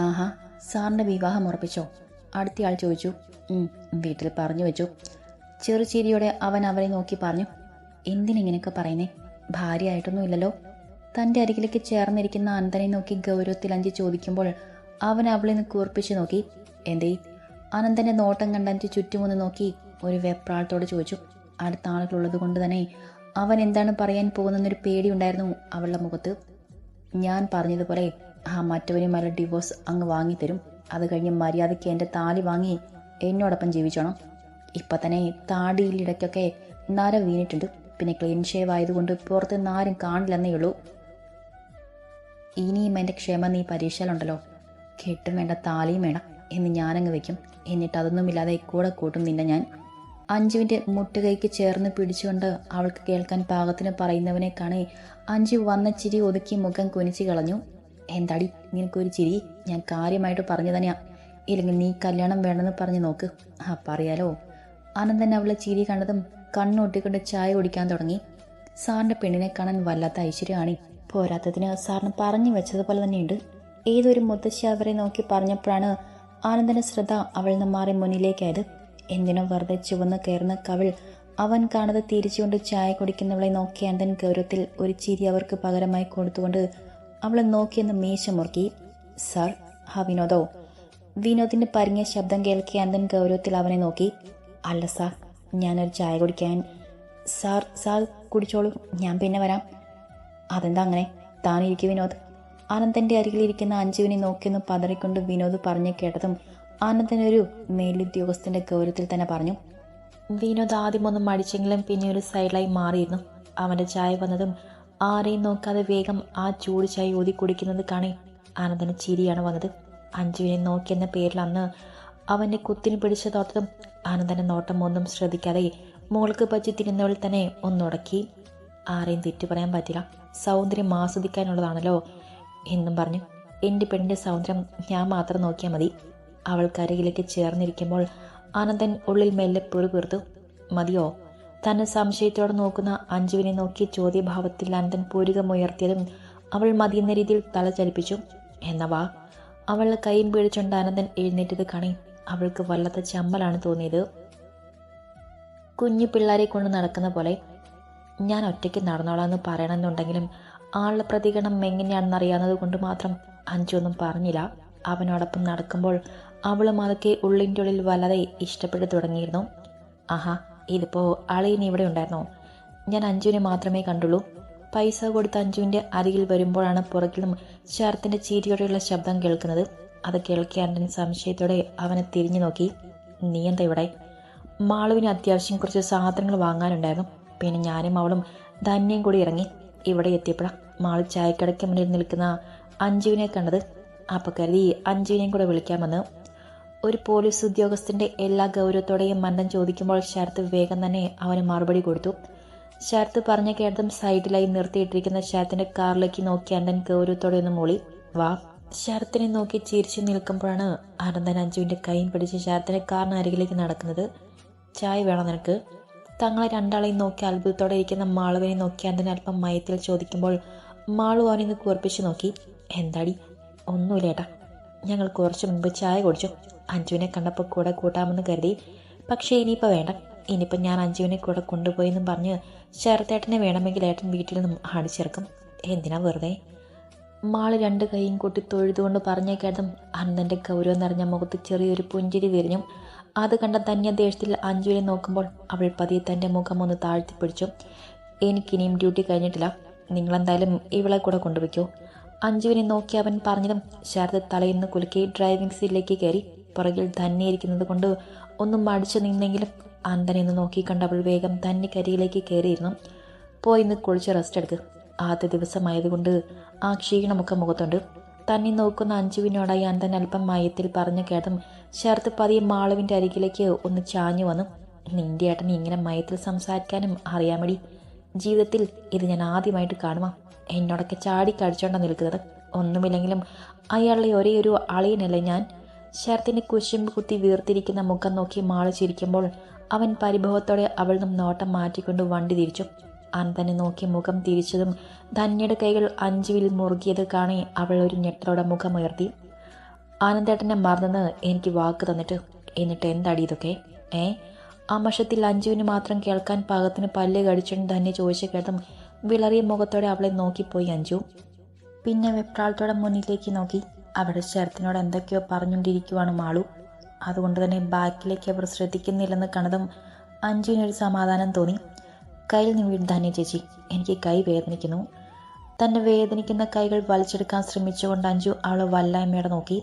ആഹാ സാറിന്റെ വിവാഹം ഉറപ്പിച്ചോ? അടുത്തയാൾ ചോദിച്ചു. വീട്ടിൽ പറഞ്ഞു വെച്ചു. ചെറുചീരിയോടെ അവൻ അവരെ നോക്കി പറഞ്ഞു. എന്തിനിങ്ങനെയൊക്കെ പറയുന്നേ? ഭാര്യയായിട്ടൊന്നും ഇല്ലല്ലോ തന്റെ അരികിലേക്ക് ചേർന്നിരിക്കുന്ന അനന്തനെ നോക്കി ഗൗരവത്തിൽ അഞ്ച് ചോദിക്കുമ്പോൾ അവൻ അവളെ നിന്ന് കൂർപ്പിച്ചു നോക്കി. എന്തേ? അനന്തന്റെ നോട്ടം കണ്ടഞ്ച് ചുറ്റുമൊന്ന് നോക്കി ഒരു വെപ്രാളത്തോട് ചോദിച്ചു. അടുത്ത ആളുകളുള്ളത് കൊണ്ട് തന്നെ അവൻ എന്താണ് പറയാൻ പോകുന്നൊരു പേടിയുണ്ടായിരുന്നു അവളുടെ മുഖത്ത്. ഞാൻ പറഞ്ഞതുപോലെ ആ മറ്റവനുമായുള്ള ഡിവോഴ്സ് അങ്ങ് വാങ്ങിത്തരും. അത് കഴിഞ്ഞ് മര്യാദയ്ക്ക് എന്റെ താലി വാങ്ങി എന്നോടൊപ്പം ജീവിച്ചോണം. ഇപ്പം തന്നെ താടിയിലിടയ്ക്കൊക്കെ നര വീണിട്ടുണ്ട്. പിന്നെ ക്ലീൻ ഷേവ് ആയതുകൊണ്ട് പുറത്ത് ആരും കാണില്ലെന്നേ ഉള്ളൂ. ഇനിയും എന്റെ ക്ഷമ നീ പരീക്ഷയിലുണ്ടല്ലോ. കെട്ടും വേണ്ട താലിയും വേണം. എന്ന് ഞാനങ്ങ് വയ്ക്കും എന്നിട്ട് അതൊന്നുമില്ലാതെ കൂടെ കൂട്ടും നിന്നെ ഞാൻ. അഞ്ജുവിന്റെ മുട്ടുകൈക്ക് ചേർന്ന് പിടിച്ചുകൊണ്ട് അവൾക്ക് കേൾക്കാൻ പാകത്തിന് പറയുന്നവനെ കാണേ അഞ്ജു വന്ന ചിരി ഒതുക്കി മുഖം കുനിച്ചു കളഞ്ഞു. എന്താടി നിനക്കൊരു ചിരി? ഞാൻ കാര്യമായിട്ട് പറഞ്ഞു തന്നെയാ. ഇല്ലെങ്കിൽ നീ കല്യാണം വേണമെന്ന് പറഞ്ഞു നോക്ക്. ആ പറയാലോ? അനന്തൻ അവളെ ചിരി കണ്ടതും കണ്ണൊട്ടിക്കൊണ്ട് ചായ കുടിക്കാൻ തുടങ്ങി. സാറിന്റെ പെണ്ണിനെ കാണാൻ വല്ലാത്ത ഐശ്വര്യമാണ്. പോരാത്തതിന് സാറിന് പറഞ്ഞു വെച്ചതുപോലെ തന്നെയുണ്ട്. ഏതൊരു മുത്തശ്ശി അവരെ നോക്കി പറഞ്ഞപ്പോഴാണ് ആനന്ദന്റെ ശ്രദ്ധ അവളിൽ നിന്ന് മാറി മുന്നിലേക്കായത്. എന്തിനോ വെറുതെ ചുവന്ന് കയറുന്ന കവിൾ അവൻ കാണാതെ തിരിച്ചുകൊണ്ട് ചായ കുടിക്കുന്നവളെ നോക്കി ആനന്ദൻ ഗൗരവത്തിൽ ഒരു ചിരി അവർക്ക് പകരമായി കൊടുത്തുകൊണ്ട് അവളെ നോക്കിയെന്ന് മീശ മുറുക്കി സർ ഹാ വിനോദോ? വിനോദിന്റെ പരിങ്ങിയ ശബ്ദം കേൾക്കി അന്തൻ ഗൗരവത്തിൽ അവനെ നോക്കി അല്ല സാർ ഞാനൊരു ചായ കുടിക്കാൻ സാർ സാർ കുടിച്ചോളൂ ഞാൻ പിന്നെ വരാം. അതെന്താ അങ്ങനെ? താനിരിക്കും വിനോദ്. ആനന്ദന്റെ അരികിലിരിക്കുന്ന അഞ്ജുവിനെ നോക്കിയെന്ന് പതറിക്കൊണ്ട് വിനോദ് പറഞ്ഞു കേട്ടതും ആനന്ദൻ ഒരു മേലുദ്യോഗസ്ഥന്റെ ഗൗരവത്തിൽ തന്നെ പറഞ്ഞു വിനോദ് ആദ്യമൊന്നും മടിച്ചെങ്കിലും പിന്നെ ഒരു സൈഡിലായി മാറിയിരുന്നു. അവന്റെ ചായ വന്നതും ആരെയും നോക്കാതെ വേഗം ആ ചൂട് ചായ ഊതി കുടിക്കുന്നത് കാണി ആനന്ദന് ചിരിയാണ് വന്നത്. അഞ്ജുവിനെ നോക്കിയെന്ന പേരിൽ അന്ന് അവന്റെ കുത്തിന് പിടിച്ച തോട്ടതും ആനന്ദന്റെ നോട്ടം ഒന്നും ശ്രദ്ധിക്കാതെ മോൾക്ക് പറ്റി തിരുന്നവൾ തന്നെ ഒന്നുടക്കി. ആരെയും തെറ്റു പറയാൻ പറ്റില്ല. സൗന്ദര്യം ആസ്വദിക്കാനുള്ളതാണല്ലോ എന്നും പറഞ്ഞു. എന്റെ പെണ്ണിന്റെ സൗന്ദര്യം ഞാൻ മാത്രം നോക്കിയാൽ മതി. അവൾക്കരകിലേക്ക് ചേർന്നിരിക്കുമ്പോൾ ആനന്ദൻ ഉള്ളിൽ മെല്ലെ പിറുപിറുത്തു മതിയോ? തന്നെ സംശയത്തോടെ നോക്കുന്ന അഞ്ജുവിനെ നോക്കി ചോദ്യഭാവത്തിൽ അനന്തൻ പൂരികമുയർത്തിയതും അവൾ മതിയെന്ന രീതിയിൽ തല ചലിപ്പിച്ചു. എന്നവാ അവളുടെ കൈയും പിടിച്ചുകൊണ്ട് അനന്തൻ എഴുന്നേറ്റത് കാണി. അവൾക്ക് വല്ലാത്ത ചമ്മലാണ് തോന്നിയത്. കുഞ്ഞു പിള്ളേരെ കൊണ്ട് നടക്കുന്ന പോലെ ഞാൻ ഒറ്റയ്ക്ക് നടന്നോളാം എന്ന് പറയണമെന്നുണ്ടെങ്കിലും ആളുടെ പ്രതികരണം എങ്ങനെയാണെന്ന് അറിയാവുന്നത് കൊണ്ട് മാത്രം അഞ്ചൊന്നും പറഞ്ഞില്ല. അവനോടൊപ്പം നടക്കുമ്പോൾ അവളും അതൊക്കെ ഉള്ളിന്റെ ഉള്ളിൽ വല്ലാതെ ഇഷ്ടപ്പെട്ടു തുടങ്ങിയിരുന്നു. ആഹാ ഇതിപ്പോൾ അളിയൻ ഇവിടെ ഉണ്ടായിരുന്നോ? ഞാൻ അഞ്ജുവിനെ മാത്രമേ കണ്ടുള്ളൂ. പൈസ കൊടുത്ത് അഞ്ജുവിന്റെ അരികിൽ വരുമ്പോഴാണ് പുറകിലും ശരത്തിന്റെ ചീരിയോടെയുള്ള ശബ്ദം കേൾക്കുന്നത്. അത് കേൾക്കാൻ സംശയത്തോടെ അവനെ തിരിഞ്ഞു നോക്കി. നീ എന്താ ഇവിടെ? മാളുവിന് അത്യാവശ്യം കുറച്ച് സാധനങ്ങൾ വാങ്ങാനുണ്ടായിരുന്നു. പിന്നെ ഞാനും അവളും ധന്യം കൂടി ഇറങ്ങി ഇവിടെ എത്തിയപ്പോഴാണ് മാൾ ചായക്കടയ്ക്ക് മുന്നിൽ നിൽക്കുന്ന അഞ്ജുവിനെ കണ്ടത്. അപ്പോൾ കരുതി അഞ്ജുവിനെയും കൂടെ വിളിക്കാമെന്ന് ഒരു പോലീസ് ഉദ്യോഗസ്ഥന്റെ എല്ലാ ഗൗരവത്തോടെയും മന്ദം ചോദിക്കുമ്പോൾ ശരത്ത് വേഗം തന്നെ അവന് മറുപടി കൊടുത്തു. ശരത്ത് പറഞ്ഞ കേട്ടതും സൈഡിലായി നിർത്തിയിട്ടിരിക്കുന്ന ശരത്തിന്റെ കാറിലേക്ക് നോക്കി അണ്ടൻ ഗൗരവത്തോടെ ഒന്ന് മൂളി. വാ. ശരത്തിനെ നോക്കി ചിരിച്ചു നിൽക്കുമ്പോഴാണ് അനന്തൻ അഞ്ജുവിന്റെ കൈയും പിടിച്ച് ശരത്തിന്റെ കാറിന് അരികിലേക്ക് നടക്കുന്നത്. ചായ വേണം നിനക്ക്? തങ്ങളെ രണ്ടാളെയും നോക്കി അത്ഭുതത്തോടെ ഇരിക്കുന്ന മാളുവിനെ നോക്കി അണ്ടൻ അല്പം മയത്തിൽ ചോദിക്കുമ്പോൾ മാളു അവനിന്ന് കുറിപ്പിച്ച് നോക്കി. എന്താടി? ഒന്നുമില്ല ഏട്ടാ. ഞങ്ങൾ കുറച്ച് മുമ്പ് ചായ കുടിച്ചു. അഞ്ജുവിനെ കണ്ടപ്പോൾ കൂടെ കൂട്ടാമെന്ന് കരുതി. പക്ഷേ ഇനിയിപ്പോൾ വേണ്ട. ഇനിയിപ്പോൾ ഞാൻ അഞ്ജുവിനെ കൂടെ കൊണ്ടുപോയി കൊണ്ടുപോയെന്നും പറഞ്ഞ് ശരത്തേട്ടനെ വേണമെങ്കിൽ ഏട്ടൻ വീട്ടിൽ നിന്നും അടിച്ചിറക്കും. എന്തിനാ വെറുതെ? മാൾ രണ്ട് കൈയും കൂട്ടി തൊഴുതുകൊണ്ട് പറഞ്ഞേക്കാതും അനന്തന്റെ ഗൗരവം നിറഞ്ഞ മുഖത്ത് ചെറിയൊരു പുഞ്ചിരി വിരിഞ്ഞു. അത് കണ്ട തന്നെ ദേഷ്യത്തിൽ അഞ്ജുവിനെ നോക്കുമ്പോൾ അവൾ പതിയെ തന്റെ മുഖം ഒന്ന് താഴ്ത്തി പിടിച്ചു എനിക്കിനിയും ഡ്യൂട്ടി കഴിഞ്ഞിട്ടില്ല. നിങ്ങളെന്തായാലും ഇവളെ കൂടെ കൊണ്ടുപോയിക്കോ. അഞ്ജുവിനെ നോക്കി അവൻ പറഞ്ഞതും ശാരദ തലയിന്ന് കുലുക്കി ഡ്രൈവിംഗ് സീറ്റിലേക്ക് കയറി. പുറകിൽ തന്നെ ഇരിക്കുന്നത് കൊണ്ട് ഒന്നും മടിച്ചു നിന്നെങ്കിലും അന്തനെ ഒന്ന് നോക്കി കണ്ട് അവൾ വേഗം തന്നെ കരിയിലേക്ക് കയറിയിരുന്നു. പോയി ഇന്ന് കുളിച്ച് റെസ്റ്റ് എടുക്ക്. ആദ്യ ദിവസമായതുകൊണ്ട് ആ ക്ഷീണമൊക്കെ മുഖത്തുണ്ട്. തന്നെ നോക്കുന്ന അഞ്ജുവിനോടായി അന്തൻ അല്പം മയത്തിൽ പറഞ്ഞു കേട്ടും ശരത്ത് പതിയെ മാളവിന്റെ അരികിലേക്ക് ഒന്ന് ചാഞ്ഞു വന്നു. നിന്റെ ഏട്ടൻ ഇങ്ങനെ മയത്തിൽ സംസാരിക്കാനും അറിയാമടി. ജീവിതത്തിൽ ഇത് ഞാൻ ആദ്യമായിട്ട് കാണുമാ. എന്നോടൊക്കെ ചാടി കടിച്ചോണ്ടാ നിൽക്കുന്നത്. ഒന്നുമില്ലെങ്കിലും അയാളുടെ ഒരേ ഒരു അളിയനല്ലേ ഞാൻ. ശരത്തിന്റെ കുശുമ്പ് കുത്തി വീർത്തിരിക്കുന്ന മുഖം നോക്കി മാൾ ചിരിക്കുമ്പോൾ അവൻ പരിഭവത്തോടെ അവൾ നിന്നും നോട്ടം മാറ്റിക്കൊണ്ട് വണ്ടി തിരിച്ചു. അന്തനെ നോക്കി മുഖം തിരിച്ചതും ധന്യയുടെ കൈകൾ അഞ്ചുവിൽ മുറുകിയത് കാണി അവൾ ഒരു ഞെട്ടലോടെ മുഖമുയർത്തി. ആനന്ദേട്ടനെ മറന്നെന്ന് എനിക്ക് വാക്ക് തന്നിട്ട്. എന്നിട്ട് എന്താടി ഇതൊക്കെ? ഏ? ആ മഷത്തിൽ അഞ്ജുവിന് മാത്രം കേൾക്കാൻ പാകത്തിന് പല്ല് കടിച്ചുകൊണ്ട് ധന്യ ചോദിച്ച കേട്ടതും വിളറിയ മുഖത്തോടെ അവളെ നോക്കിപ്പോയി അഞ്ജു പിന്നെ വെപ്രാളത്തോടെ മുന്നിലേക്ക് നോക്കി. അവിടെ ശരത്തിനോട് എന്തൊക്കെയോ പറഞ്ഞുകൊണ്ടിരിക്കുവാണ് മാളു. അതുകൊണ്ട് തന്നെ ബാക്കിലേക്ക് അവർ ശ്രദ്ധിക്കുന്നില്ലെന്ന് കണ്ടതും അഞ്ജുവിനൊരു സമാധാനം തോന്നി. കയ്യിൽ നിന്ന് ധന്യ ചേച്ചി എനിക്ക് കൈ വേദനിക്കുന്നു. തന്റെ വേദനിക്കുന്ന കൈകൾ വലിച്ചെടുക്കാൻ ശ്രമിച്ചുകൊണ്ട് അഞ്ജു അവളെ വല്ലായ്മയോടെ നോക്കി.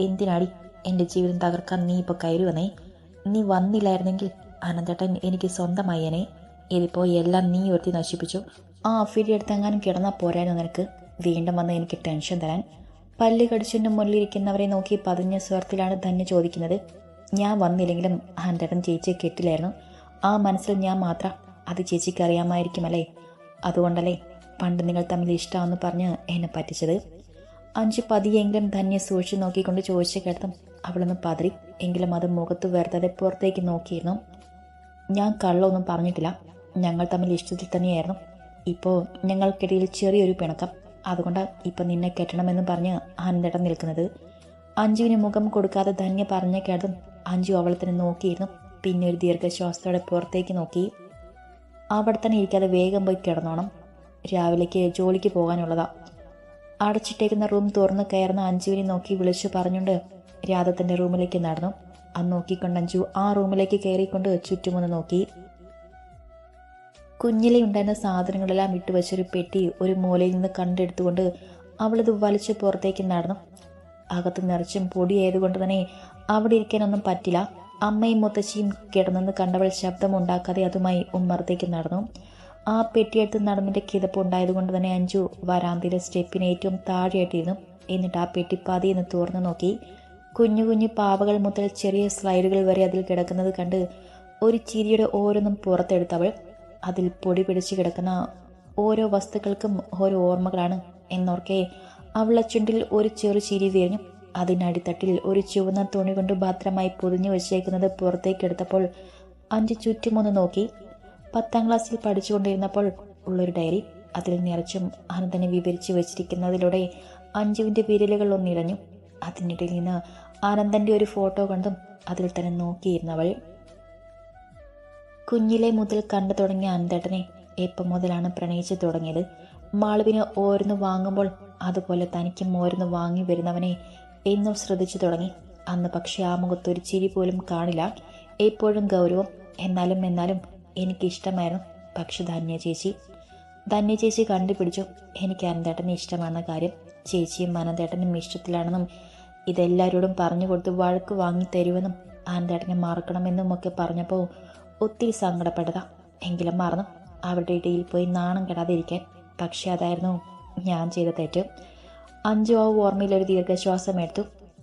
എന്തിനാടി എന്റെ ജീവിതം തകർക്കാൻ നീ ഇപ്പോൾ കയറി വന്നേ? നീ വന്നില്ലായിരുന്നെങ്കിൽ അനന്തേട്ടൻ എനിക്ക് സ്വന്തമായേനെ. ഇതിപ്പോൾ എല്ലാം നീ ഒരുത്തി നശിപ്പിച്ചു. ആ അഫീരി എടുത്തെങ്ങാനും കിടന്നാൽ പോരാനോ നിനക്ക്? വീണ്ടും വന്ന് എനിക്ക് ടെൻഷൻ തരാൻ. പല്ല് കടിച്ചുകൊണ്ട് മുന്നിലിരിക്കുന്നവരെ നോക്കി പതിഞ്ഞ സ്വരത്തിലാണ് ധന്യ ചോദിക്കുന്നത്. ഞാൻ വന്നില്ലെങ്കിലും ഹൻഡ്രഡൻ ചേച്ചിയെ കെട്ടില്ലായിരുന്നു. ആ മനസ്സിൽ ഞാൻ മാത്രം അത് ചേച്ചിക്ക് അറിയാമായിരിക്കുമല്ലേ? അതുകൊണ്ടല്ലേ പണ്ട് നിങ്ങൾ തമ്മിൽ ഇഷ്ടമാണെന്ന് പറഞ്ഞ് എന്നെ പറ്റിച്ചത്? അഞ്ച് പതിയെങ്കിലും ധന്യ സൂക്ഷിച്ചു നോക്കിക്കൊണ്ട് ചോദിച്ച കേട്ടതും അവളൊന്ന് പതറി എങ്കിലും അത് മുഖത്ത് വെറുതെ പുറത്തേക്ക് നോക്കിയിരുന്നു. ഞാൻ കള്ളൊന്നും പറഞ്ഞിട്ടില്ല. ഞങ്ങൾ തമ്മിൽ ഇഷ്ടത്തിൽ തന്നെയായിരുന്നു. ഇപ്പോൾ ഞങ്ങൾക്കിടയിൽ ചെറിയൊരു പിണക്കം. അതുകൊണ്ട് ഇപ്പം നിന്നെ കെട്ടണമെന്ന് പറഞ്ഞ് അനന്തടം നിൽക്കുന്നത്. അഞ്ജുവിന് മുഖം കൊടുക്കാതെ ധന്യ പറഞ്ഞ കേട്ടതും അഞ്ജു അവളെ തന്നെ നോക്കിയിരുന്നു. പിന്നെ ഒരു ദീർഘശ്വാസത്തോടെ പുറത്തേക്ക് നോക്കി. അവിടെ തന്നെ ഇരിക്കാതെ വേഗം പോയി കിടന്നോണം. രാവിലേക്ക് ജോലിക്ക് പോകാനുള്ളതാ. അടച്ചിട്ടേക്കുന്ന റൂം തുറന്ന് കയറുന്ന അഞ്ജുവിനെ നോക്കി വിളിച്ചു പറഞ്ഞുകൊണ്ട് രാധ തന്റെ റൂമിലേക്ക് നടന്നു. അന്ന് നോക്കിക്കൊണ്ട് അഞ്ജു ആ റൂമിലേക്ക് കയറിക്കൊണ്ട് ചുറ്റുമൊന്ന് നോക്കി. കുഞ്ഞിലെ ഉണ്ടായിരുന്ന സാധനങ്ങളെല്ലാം ഇട്ടുവച്ചൊരു പെട്ടി ഒരു മൂലയിൽ നിന്ന് കണ്ടെടുത്തുകൊണ്ട് അവളിത് വലിച്ച് പുറത്തേക്ക് നടന്നു. അകത്ത് നിറച്ചും പൊടിയായതുകൊണ്ട് തന്നെ അവിടെ ഇരിക്കാനൊന്നും പറ്റില്ല. അമ്മയും മുത്തശ്ശിയും കിടന്നെന്ന് കണ്ടവൾ ശബ്ദമുണ്ടാക്കാതെ അതുമായി ഉമ്മറത്തേക്ക് നടന്നു. ആ പെട്ടിയെടുത്ത് നടന്നിന്റെ കിതപ്പ് ഉണ്ടായതുകൊണ്ട് തന്നെ അഞ്ചു വരാന്തയിലെ സ്റ്റെപ്പിന് ഏറ്റവും താഴെയായിട്ടിരുന്നു. എന്നിട്ട് ആ പെട്ടി എന്ന് തുറന്നു നോക്കി. കുഞ്ഞു കുഞ്ഞു പാവകൾ മുതൽ ചെറിയ സ്ലൈഡുകൾ വരെ അതിൽ കിടക്കുന്നത് കണ്ട് ഒരു ചിരിയുടെ ഓരോന്നും പുറത്തെടുത്തവൾ അതിൽ പൊടി പിടിച്ച് കിടക്കുന്ന ഓരോ വസ്തുക്കൾക്കും ഓരോ ഓർമ്മകളാണ് എന്നോർക്കെ അവളെ ചുണ്ടിൽ ഒരു ചെറു ചിരി വീഞ്ഞു അതിനടിത്തട്ടിൽ ഒരു ചുവന്ന തുണി കൊണ്ട് ഭദ്രമായി പൊതിഞ്ഞു വെച്ചേക്കുന്നത് പുറത്തേക്കെടുത്തപ്പോൾ അഞ്ച് ചുറ്റുമൊന്ന് നോക്കി. പത്താം ക്ലാസ്സിൽ പഠിച്ചുകൊണ്ടിരുന്നപ്പോൾ ഉള്ളൊരു ഡയറി. അതിൽ നിറച്ചും അനന്തനെ വിവരിച്ചു വെച്ചിരിക്കുന്നതിലൂടെ അഞ്ജുവിന്റെ വിരലുകൾ ഒന്നിഴഞ്ഞു അതിനിടയിൽ നിന്ന് ആനന്ദന്റെ ഒരു ഫോട്ടോ കണ്ടും അതിൽ തന്നെ നോക്കിയിരുന്നവൾ കുഞ്ഞിലെ മുതൽ കണ്ടു തുടങ്ങിയ അന്തേട്ടനെ എപ്പം മുതലാണ് പ്രണയിച്ചു തുടങ്ങിയത്. മാളുവിന് ഓരോന്ന് വാങ്ങുമ്പോൾ അതുപോലെ തനിക്കും ഓരോന്ന് വാങ്ങി വരുന്നവനെ എന്നും ശ്രദ്ധിച്ചു തുടങ്ങി. അന്ന് പക്ഷേ ആ മുഖത്ത് ഒരു ചിരി പോലും കാണില്ല. എപ്പോഴും ഗൗരവം എന്നാലും എന്നാലും എനിക്കിഷ്ടമായിരുന്നു. പക്ഷെ ധന്യ ചേച്ചി ധന്യ ചേച്ചി കണ്ടുപിടിച്ചു. എനിക്ക് അനന്തേട്ടനെ ഇഷ്ടമാണെന്ന കാര്യം ചേച്ചിയും അനന്തേട്ടനും ഇഷ്ടത്തിലാണെന്നും ഇതെല്ലാവരോടും പറഞ്ഞു കൊടുത്ത് വഴക്ക് വാങ്ങി തരുമെന്നും അനന്തേട്ടനെ മറക്കണമെന്നും ഒക്കെ പറഞ്ഞപ്പോൾ ഒത്തിരി സങ്കടപ്പെട്ടതാ എങ്കിലും മറന്നു. അവരുടെ ഇടയിൽ പോയി നാണം കെടാതിരിക്കാൻ. പക്ഷെ അതായിരുന്നു ഞാൻ ചെയ്ത തെറ്റ്. അഞ്ചു ആ ഓർമ്മയിൽ ഒരു ദീർഘശ്വാസം എടുത്തു.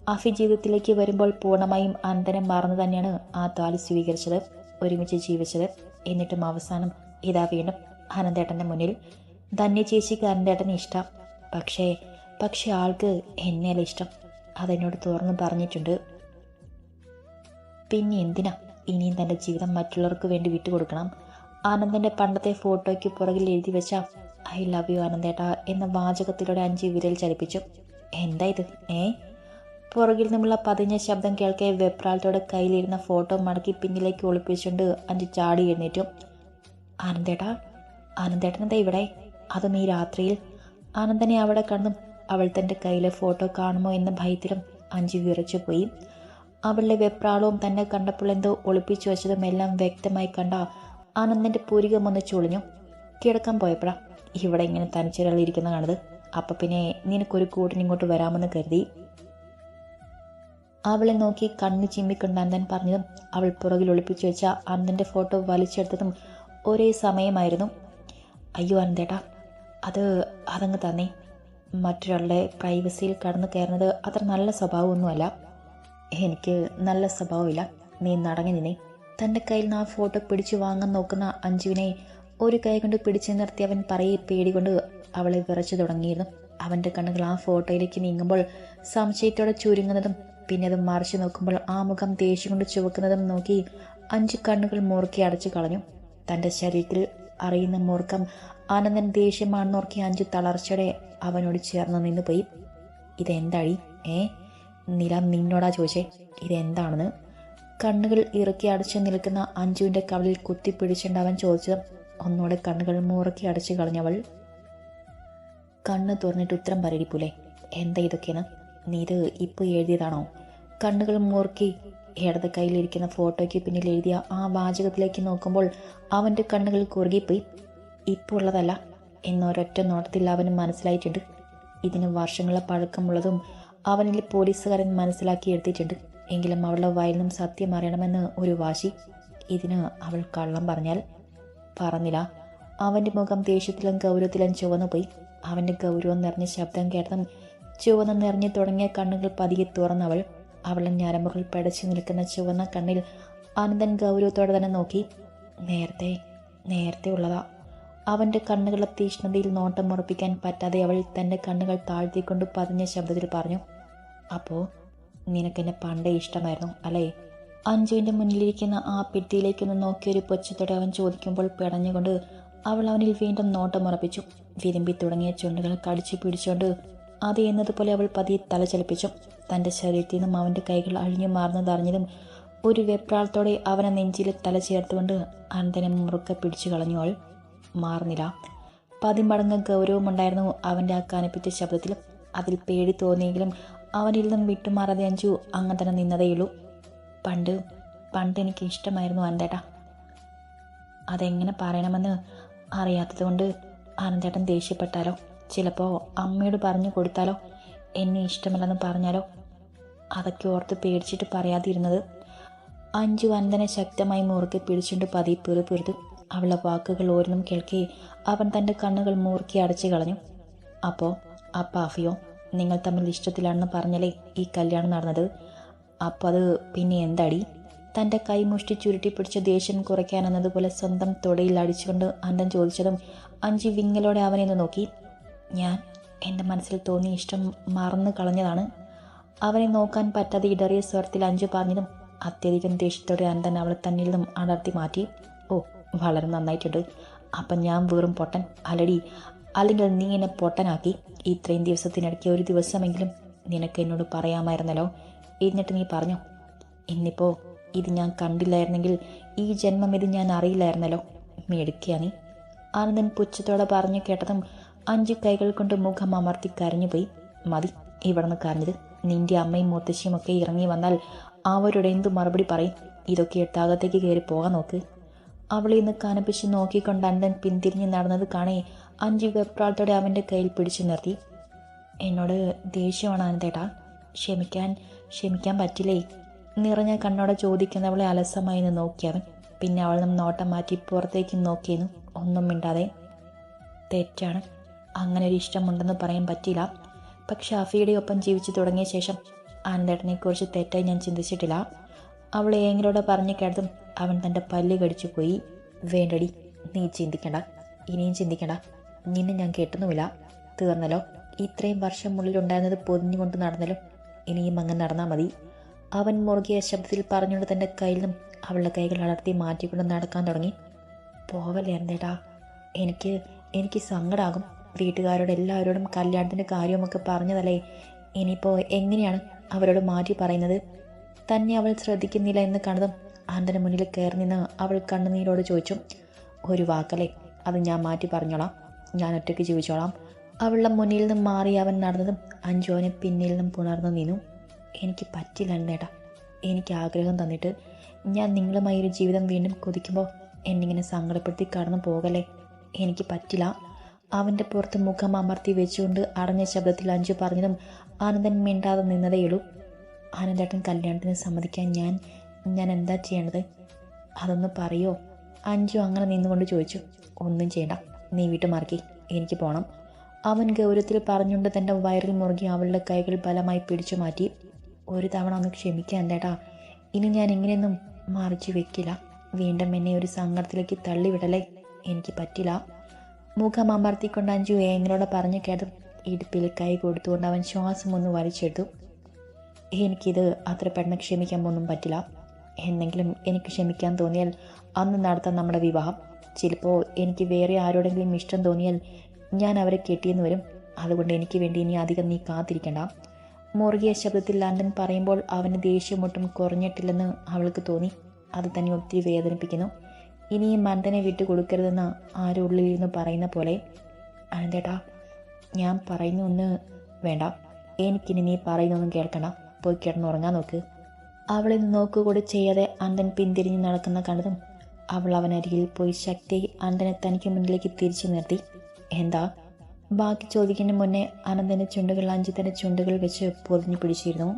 അഫി ജീവിതത്തിലേക്ക് വരുമ്പോൾ പൂർണമായും അന്തരം മറന്നു തന്നെയാണ് ആ താലി സ്വീകരിച്ചത് ഒരുമിച്ച് ജീവിച്ചത്. എന്നിട്ടും അവസാനം ഇതാ വീണ്ടും അനന്തേട്ടന്റെ മുന്നിൽ. ധന്യ ചേച്ചിക്ക് അനന്തേട്ടനെ ഇഷ്ടം. പക്ഷേ പക്ഷെ ആൾക്ക് എന്നെയല്ല ഇഷ്ടം. അതെന്നോട് തുറന്നു പറഞ്ഞിട്ടുണ്ട്. പിന്നെ എന്തിനാ? ഇനിയും തന്റെ ജീവിതം മറ്റുള്ളവർക്ക് വേണ്ടി വിട്ടുകൊടുക്കണം. ആനന്ദന്റെ പണ്ടത്തെ ഫോട്ടോയ്ക്ക് പുറകിൽ എഴുതി വെച്ച ഐ ലവ് യു ആനന്ദേട്ട എന്ന വാചകത്തിലൂടെ അഞ്ച് വിരൽ ചലിപ്പിച്ചു. എന്താ ഇത്? ഏ? പുറകിൽ നിന്നുള്ള പതിഞ്ഞ ശബ്ദം കേൾക്കെ വെപ്രാളത്തോടെ കയ്യിലിരുന്ന ഫോട്ടോ മടക്കി പിന്നിലേക്ക് ഒളിപ്പിച്ചുകൊണ്ട് അഞ്ച് ചാടി എഴുന്നേറ്റു. ആനന്ദേട്ടാ ആനന്ദേട്ടൻ എന്താ ഇവിടെ? അതും ഈ രാത്രിയിൽ? ആനന്ദനെ അവിടെ കണ്ടും അവൾ തന്റെ കയ്യിലെ ഫോട്ടോ കാണുമോ എന്ന ഭയത്തിലും അഞ്ചു വിറച്ചു പോയി. അവളുടെ വെപ്രാളവും തന്നെ കണ്ടപ്പോൾ എന്തോ ഒളിപ്പിച്ചു വെച്ചതും എല്ലാം വ്യക്തമായി കണ്ട ആനന്ദന്റെ പൂരികം ഒന്ന് ചുളിഞ്ഞു. കിടക്കാൻ പോയപ്പോഴാ ഇവിടെ ഇങ്ങനെ തനിച്ചൊരാളിരിക്കുന്ന കാണുന്നത്. അപ്പം പിന്നെ നിനക്കൊരു കൂട്ടിന് ഇങ്ങോട്ട് വരാമെന്ന് കരുതി. അവളെ നോക്കി കണ്ണു ചിമ്മിക്കൊണ്ട് അനന്തൻ പറഞ്ഞതും അവൾ പുറകിൽ ഒളിപ്പിച്ചു വെച്ച അനന്തന്റെ ഫോട്ടോ വലിച്ചെടുത്തതും ഒരേ സമയമായിരുന്നു. അയ്യോ അനന്തേട്ടാ അത് അതങ്ങ് തന്നെ. മറ്റൊരാളുടെ പ്രൈവസിയിൽ കടന്നു കയറുന്നത് അത്ര നല്ല സ്വഭാവമൊന്നുമല്ല. എനിക്ക് നല്ല സ്വഭാവമില്ല. നീ നടങ്ങി നിന്നെ. തന്റെ കയ്യിൽ നിന്ന് ആ ഫോട്ടോ പിടിച്ചു വാങ്ങാൻ നോക്കുന്ന അഞ്ജുവിനെ ഒരു കൈ കൊണ്ട് പിടിച്ചു നിർത്തി അവൻ പറയെ പേടികൊണ്ട് അവളെ വിറച്ചു തുടങ്ങിയിരുന്നു. അവന്റെ കണ്ണുകൾ ആ ഫോട്ടോയിലേക്ക് നീങ്ങുമ്പോൾ സംശയത്തോടെ ചുരുങ്ങുന്നതും പിന്നെ അത് മറിച്ചു നോക്കുമ്പോൾ ആ മുഖം ദേഷ്യം കൊണ്ട് ചുവക്കുന്നതും നോക്കി അഞ്ച് കണ്ണുകൾ മുറുക്കി അടച്ചു കളഞ്ഞു. തന്റെ ശരീരത്തിൽ അറിയുന്ന മൂർക്കം ആനന്ദൻ ദേഷ്യമാണെന്നോർക്കി അഞ്ചു തളർച്ചയുടെ അവനോട് ചേർന്ന് നിന്നുപോയി. ഇതെന്താടി? ഏ? നില നിന്നോടാ ചോദിച്ചേ ഇതെന്താണെന്ന്? കണ്ണുകൾ ഇറക്കി അടച്ചു നിൽക്കുന്ന അഞ്ജുവിന്റെ കവളിൽ കുത്തിപ്പിടിച്ചുകൊണ്ട് അവൻ ചോദിച്ചത് ഒന്നോടെ കണ്ണുകൾ മുറക്കി അടച്ചു കളഞ്ഞവൾ. കണ്ണ് തുറന്നിട്ട് ഉത്തരം പറയിപ്പൂലേ എന്താ ഇതൊക്കെയാണ് നീ ഇത് ഇപ്പോൾ എഴുതിയതാണോ? കണ്ണുകൾ മുറുക്കി ഇടത് കയ്യിലിരിക്കുന്ന ഫോട്ടോയ്ക്ക് പിന്നിൽ എഴുതിയ ആ വാചകത്തിലേക്ക് നോക്കുമ്പോൾ അവന്റെ കണ്ണുകൾ കുറുകിപ്പോയി. ഇപ്പോൾ ഉള്ളതല്ല എന്നൊരൊറ്റ നോട്ടത്തിൽ അവന് മനസ്സിലായിട്ടുണ്ട്. ഇതിന് വർഷങ്ങളെ പഴക്കമുള്ളതും അവനിൽ പോലീസുകാരൻ മനസ്സിലാക്കി എടുത്തിട്ടുണ്ട്. എങ്കിലും അവളുടെ വായിൽ നിന്നും സത്യം അറിയണമെന്ന് ഒരു വാശി. ഇതിന് അവൾ കള്ളം പറഞ്ഞാൽ പറഞ്ഞില്ല. അവന്റെ മുഖം ദേഷ്യത്തിലും ഗൗരവത്തിലും ചുവന്നു പോയി അവന്റെ ഗൗരവം നിറഞ്ഞ ശബ്ദം കേട്ടതും ചുവന്ന് നിറഞ്ഞു തുടങ്ങിയ കണ്ണുകൾ പതിയെ തുറന്നവൾ അവളുടെ ഞരമ്പുകൾ പിടച്ചു നിൽക്കുന്ന ചുവന്ന കണ്ണിൽ അനന്തൻ ഗൗരവത്തോടെ തന്നെ നോക്കി. നേരത്തെ നേരത്തെ ഉള്ളതാ. അവന്റെ കണ്ണുകളുടെ തീഷ്ണതയിൽ നോട്ടം ഉറപ്പിക്കാൻ പറ്റാതെ അവൾ തന്റെ കണ്ണുകൾ താഴ്ത്തിക്കൊണ്ട് പതിഞ്ഞ ശബ്ദത്തിൽ പറഞ്ഞു. അപ്പോൾ നിനക്കെന്നെ പണ്ടേ ഇഷ്ടമായിരുന്നു അല്ലേ? അഞ്ജുവിന്റെ മുന്നിലിരിക്കുന്ന ആ പെട്ടിയിലേക്കൊന്ന് നോക്കിയൊരു പൊച്ചത്തോടെ അവൻ ചോദിക്കുമ്പോൾ പിടഞ്ഞുകൊണ്ട് അവൾ അവനിൽ വീണ്ടും നോട്ടമുറപ്പിച്ചു വിരുമ്പി തുടങ്ങിയ ചുണ്ടുകൾ കടിച്ചു പിടിച്ചുകൊണ്ട് അത് എന്നതുപോലെ അവൾ പതിയെ തല ചലിപ്പിച്ചു. തന്റെ ശരീരത്തിൽ നിന്നും അവന്റെ കൈകൾ അഴിഞ്ഞു മാറുന്നതറിഞ്ഞതും ഒരു വെപ്രാളത്തോടെ അവനെ നെഞ്ചിൽ തല ചേർത്തുകൊണ്ട് അനന്തനെ മുറുക്കെ പിടിച്ചു കളഞ്ഞു. അവൾ മാറുന്നില്ല. പതിമടങ്ങ് ഗൗരവമുണ്ടായിരുന്നു അവന്റെ ആ കനപ്പിച്ച ശബ്ദത്തിൽ. അതിൽ പേടി തോന്നിയെങ്കിലും അവനിൽ നിന്നും വിട്ടുമാറാതെ അഞ്ചു അങ്ങനെ തന്നെ നിന്നതേയുള്ളൂ. പണ്ട് പണ്ട് എനിക്ക് ഇഷ്ടമായിരുന്നു അനന്തേട്ട. അതെങ്ങനെ പറയണമെന്ന് അറിയാത്തതുകൊണ്ട് ആനന്ദേട്ടൻ ദേഷ്യപ്പെട്ടാലോ? ചിലപ്പോൾ അമ്മയോട് പറഞ്ഞു കൊടുത്താലോ? എന്നെ ഇഷ്ടമല്ലെന്ന് പറഞ്ഞാലോ? അതൊക്കെ ഓർത്ത് പേടിച്ചിട്ട് പറയാതിരുന്നത് അഞ്ചു അനന്തനെ ശക്തമായി മുറുക്കി പിടിച്ചുകൊണ്ട് പതി പിറുപിറുത്തു അവളെ വാക്കുകൾ ഓരോന്നും കേൾക്കെ അവൻ തന്റെ കണ്ണുകൾ മുറുക്കി അടച്ചു കളഞ്ഞു. അപ്പോൾ ആ പാഫിയോ നിങ്ങൾ തമ്മിൽ ഇഷ്ടത്തിലാണെന്ന് പറഞ്ഞല്ലേ ഈ കല്യാണം നടന്നത്? അപ്പോൾ അത് പിന്നെ എന്താടി? തന്റെ കൈമുഷ്ടി ചുരുട്ടി പിടിച്ച ദേഷ്യം കുറയ്ക്കാനെന്നതുപോലെ സ്വന്തം തൊടയിൽ അടിച്ചുകൊണ്ട് അന്തം ചോദിച്ചതും അഞ്ചി വിങ്ങലോടെ അവനെ ഒന്ന് നോക്കി. ഞാൻ എന്റെ മനസ്സിൽ തോന്നി ഇഷ്ടം മറന്നു കളഞ്ഞതാണ്. അവനെ നോക്കാൻ പറ്റാതെ ഇടറിയ സ്വരത്തിൽ അഞ്ചു പറഞ്ഞതും അത്യധികം ദേഷ്യത്തോടെ അന്തൻ അവളെ തന്നിൽ നിന്നും അടർത്തി മാറ്റി. ഓ വളരെ നന്നായിട്ടുണ്ട്. അപ്പം ഞാൻ വെറും പൊട്ടൻ. അലടി അല്ലെങ്കിൽ നീ എന്നെ പൊട്ടനാക്കി. ഇത്രയും ദിവസത്തിനിടയ്ക്ക് ഒരു ദിവസമെങ്കിലും നിനക്ക് എന്നോട് പറയാമായിരുന്നല്ലോ. എന്നിട്ട് നീ പറഞ്ഞു ഇന്നിപ്പോ ഇത് ഞാൻ കണ്ടില്ലായിരുന്നെങ്കിൽ ഈ ജന്മം ഇത് ഞാൻ അറിയില്ലായിരുന്നല്ലോ. മേടിക്കുക നീ. ആനന്ദൻ പുച്ഛത്തോടെ പറഞ്ഞു കേട്ടതും അഞ്ചു കൈകൾ കൊണ്ട് മുഖം അമർത്തി കരഞ്ഞുപോയി മതി ഇവിടുന്ന് കരഞ്ഞത് നിന്റെ അമ്മയും മുത്തശ്ശിയും ഒക്കെ ഇറങ്ങി വന്നാൽ അവരുടെ എന്തു മറുപടി പറയും? ഇതൊക്കെ എട്ടാകത്തേക്ക് കയറി പോകാൻ നോക്ക്. അവളെ ഇന്ന് കനപ്പിച്ച് നോക്കിക്കൊണ്ട് അന്തൻ പിന്തിരിഞ്ഞ് നടന്നത് കാണേ അഞ്ചു വെപ്രാളത്തോടെ അവന്റെ കയ്യിൽ പിടിച്ചു നിർത്തി. എന്നോട് ദേഷ്യമാണ് അനന്തേട്ടാ. ക്ഷമിക്കാൻ ക്ഷമിക്കാൻ പറ്റില്ലേ? നിറഞ്ഞ കണ്ണോടെ ചോദിക്കുന്നവളെ അലസമായി നിന്ന് നോക്കിയവൻ പിന്നെ അവൾ നിന്നും നോട്ടം മാറ്റി പുറത്തേക്ക് നോക്കിയെന്നു ഒന്നും മിണ്ടാതെ. തെറ്റാണ്. അങ്ങനെ ഒരു ഇഷ്ടമുണ്ടെന്ന് പറയാൻ പറ്റില്ല പക്ഷെ അഫിയുടെ ഒപ്പം ജീവിച്ചു തുടങ്ങിയ ശേഷം ആനന്ദേട്ടനെക്കുറിച്ച് തെറ്റായി ഞാൻ ചിന്തിച്ചിട്ടില്ല. അവൾ ഏങ്ങിലൂടെ പറഞ്ഞു കേട്ടതും അവൻ തന്റെ പല്ല് കടിച്ചു പോയി. വേണ്ടടി നീ ചിന്തിക്കണ്ട. ഇനിയും ചിന്തിക്കണ്ട. നിന്നെ ഞാൻ കേട്ടുന്നുമില്ല. തീർന്നല്ലോ. ഇത്രയും വർഷം ഉള്ളിലുണ്ടായിരുന്നത് പൊതിഞ്ഞുകൊണ്ട് നടന്നല്ലോ ഇനിയും അങ്ങനെ നടന്നാൽ മതി. അവൻ മുറുകിയ ശബ്ദത്തിൽ പറഞ്ഞുകൊണ്ട് തന്റെ കയ്യിൽ നിന്നും അവളുടെ കൈകൾ അടർത്തി മാറ്റിക്കൊണ്ട് നടക്കാൻ തുടങ്ങി. പോവല്ലേ എന്തേട്ടാ എനിക്ക് എനിക്ക് സങ്കടാകും. വീട്ടുകാരോട് എല്ലാവരോടും കല്യാണത്തിന്റെ കാര്യമൊക്കെ പറഞ്ഞതല്ലേ? ഇനിയിപ്പോൾ എങ്ങനെയാണ് അവരോട് മാറ്റി പറയുന്നത്? തന്നെ അവൾ ശ്രദ്ധിക്കുന്നില്ല എന്ന് കണ്ടതും ആന്തന് മുന്നിൽ കയറി നിന്ന് അവൾ കണ്ണുനീരോട് ചോദിച്ചു ഒരു വാക്കല്ലേ? അത് ഞാൻ മാറ്റി പറഞ്ഞോളാം. ഞാൻ ഒറ്റയ്ക്ക് ജീവിച്ചോളാം. അവളുടെ മുന്നിൽ നിന്നും മാറി അവൻ നടന്നതും അഞ്ചു അവനെ പിന്നിൽ നിന്നും പുണർന്നു നിന്നു. എനിക്ക് പറ്റില്ല എനിക്ക് ആഗ്രഹം തന്നിട്ട് ഞാൻ നിങ്ങളുമായി ഒരു ജീവിതം വീണ്ടും കൊതിക്കുമ്പോൾ എന്നിങ്ങനെ സങ്കടപ്പെടുത്തി കടന്നു പോകല്ലേ? എനിക്ക് പറ്റില്ല. അവന്റെ പുറത്ത് മുഖം അമർത്തി വെച്ചുകൊണ്ട് അടഞ്ഞ ശബ്ദത്തിൽ അഞ്ചു പറഞ്ഞതും ആനന്ദൻ മിണ്ടാതെ നിന്നതേയുള്ളൂ. ആനന്ദേട്ടൻ കല്യാണത്തിന് സമ്മതിക്കാൻ ഞാൻ ഞാൻ എന്താ ചെയ്യേണ്ടത് അതൊന്ന് പറയോ? അഞ്ചു അങ്ങനെ നിന്നുകൊണ്ട് ചോദിച്ചു. ഒന്നും ചെയ്യണ്ട. നീ വീട്ടു മാർക്കി എനിക്ക് പോകണം അവൻ ഗൗരവത്തിൽ പറഞ്ഞുകൊണ്ട് തന്റെ വയറിൽ മുറുകി അവളുടെ കൈകൾ ബലമായി പിടിച്ചു മാറ്റി. ഒരു തവണ ഒന്ന് ക്ഷമിക്കാൻ ചേട്ടാ ഇനി ഞാൻ എങ്ങനെയൊന്നും മറിച്ചു വെക്കില്ല. വീണ്ടും എന്നെ ഒരു സങ്കടത്തിലേക്ക് തള്ളിവിടലേ എനിക്ക് പറ്റില്ല. മുഖം അമർത്തിക്കൊണ്ട് അഞ്ചു ഏങ്ങനോട് പറഞ്ഞു കേട്ട ഇടുപ്പിൽ കൈ കൊടുത്തുകൊണ്ട് അവൻ ശ്വാസം ഒന്ന് വലിച്ചെടുത്തു. എനിക്കിത് അത്ര പെട്ടെന്ന് ക്ഷമിക്കാൻ ഒന്നും പറ്റില്ല. എന്നെങ്കിലും എനിക്ക് ക്ഷമിക്കാൻ തോന്നിയാൽ അന്ന് നടത്താൻ നമ്മുടെ വിവാഹം. ചിലപ്പോൾ എനിക്ക് വേറെ ആരോടെങ്കിലും ഇഷ്ടം തോന്നിയാൽ ഞാൻ അവരെ കെട്ടിയെന്ന് വരും. അതുകൊണ്ട് എനിക്ക് വേണ്ടി ഇനി അധികം നീ കാത്തിരിക്കണ്ട. മുറുകിയ ശബ്ദത്തിൽ ലണ്ടൻ പറയുമ്പോൾ അവന് ദേഷ്യമൊട്ടും കുറഞ്ഞിട്ടില്ലെന്ന് അവൾക്ക് തോന്നി. അത് തന്നെ ഒത്തിരി വേദനിപ്പിക്കുന്നു. ഇനിയും മന്ദനെ വിട്ടു കൊടുക്കരുതെന്ന് ആരും ഉള്ളിലിരുന്ന് പറയുന്ന പോലെ അനന്തേട്ടാ ഞാൻ പറയുന്ന ഒന്ന് വേണ്ട. എനിക്കിനി നീ പറയുന്നൊന്നും കേൾക്കണ്ട. പോയി കിടന്നുറങ്ങാൻ നോക്ക്. അവളെ നോക്കുകൂടി ചെയ്യാതെ അന്തൻ പിന്തിരിഞ്ഞ് നടക്കുന്ന കണ്ടതും അവൾ അവനരികിൽ പോയി ശക്തി അന്തനെ തനിക്ക് മുന്നിലേക്ക് തിരിച്ചു നിർത്തി. എന്താ? ബാക്കി ചോദിക്കുന്ന മുന്നേ അനന്തന്റെ ചുണ്ടുകൾ അഞ്ചിത്തന്റെ ചുണ്ടുകൾ വെച്ച് പൊതിഞ്ഞു പിടിച്ചിരുന്നു.